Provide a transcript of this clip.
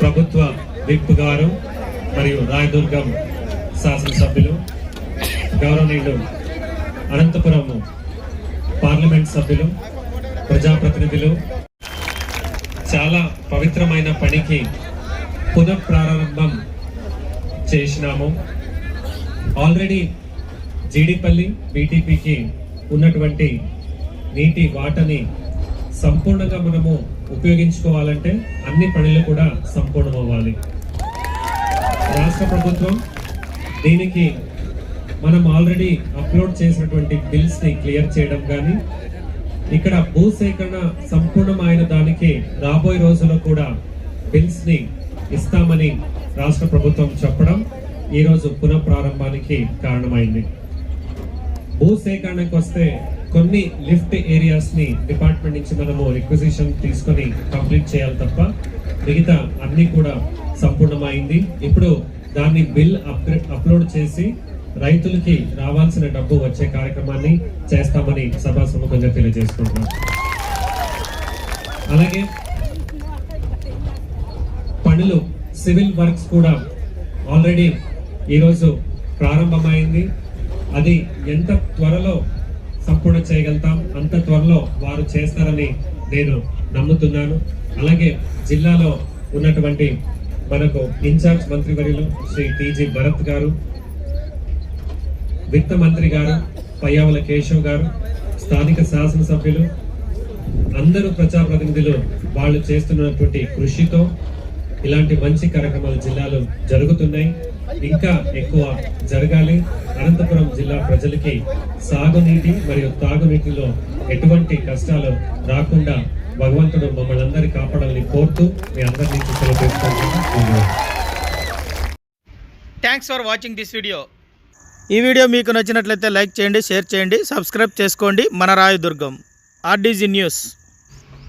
ప్రభుత్వ విప్ గారు మరియు రాయదుర్గం శాసనసభ్యులు గౌరవనీయులు అనంతపురం పార్లమెంట్ సభ్యులు ప్రజాప్రతినిధులు. చాలా పవిత్రమైన పనికి పునఃప్రారంభం చేసినాము. ఆల్రెడీ జీడిపల్లి బీటీపీకి ఉన్నటువంటి నీటి వాటని సంపూర్ణంగా మనము ఉపయోగించుకోవాలంటే అన్ని పనులు కూడా సంపూర్ణం అవ్వాలి రాష్ట్ర ప్రభుత్వం దీనికి మనం ఆల్రెడీ అప్లోడ్ చేసినటువంటి బిల్స్ని క్లియర్ చేయడం కానీ ఇక్కడ భూసేకరణ సంపూర్ణమైన దానికి రాబోయే రోజుల్లో కూడా బిల్స్ని ఇస్తామని రాష్ట్ర ప్రభుత్వం చెప్పడం ఈ రోజు పునః ప్రారంభానికి కారణమైంది. భూసేకరణకు వస్తే కొన్ని లిఫ్ట్ ఏరియాస్ని డిపార్ట్మెంట్ నుంచి మనము రిక్వజిషన్ తీసుకొని కంప్లీట్ చేయాలి తప్ప మిగతా అన్ని కూడా సంపూర్ణమైంది. ఇప్పుడు దాన్ని బిల్ అప్గ్రేడ్ అప్లోడ్ చేసి రైతులకి రావాల్సిన డబ్బు వచ్చే కార్యక్రమాన్ని చేస్తామని సభా సముఖంగా తెలియజేసుకుంటున్నాం. అలాగే పనులు సివిల్ వర్క్స్ కూడా ఆల్రెడీ ఈరోజు ప్రారంభమైంది. అది ఎంత త్వరలో సంపూర్ణ చేయగలుగుతాం. అంత త్వరలో వారు చేస్తారని నేను నమ్ముతున్నాను. అలాగే జిల్లాలో ఉన్నటువంటి మనకు ఇన్ఛార్జ్ మంత్రివర్యులు శ్రీ టీజీ భరత్ గారు విత్త మంత్రి గారు పయ్యావుల కేశవ్ గారు స్థానిక శాసనసభ్యులు అందరూ ప్రజాప్రతినిధులు వాళ్ళు చేస్తున్నటువంటి కృషితో ఇలాంటి మంచి కార్యక్రమాలు జిల్లాలో జరుగుతున్నాయి. ఇంకా ఎక్కువ జరగాలి. అనంతపురం జిల్లా ప్రజలకి సాగునీటి మరియు తాగునీటిలో ఎటువంటి కష్టాలు రాకుండా భగవంతుడు మమ్మల్ని అందరి కాపాడాలని కోరుతూ మీ అందరి నుంచి సెలవు thanks for watching this video ఈ వీడియో మీకు నచ్చినట్లయితే లైక్ చేయండి షేర్ చేయండి సబ్స్క్రైబ్ చేసుకోండి. మన రాయదుర్గం ఆర్డీజీ న్యూస్.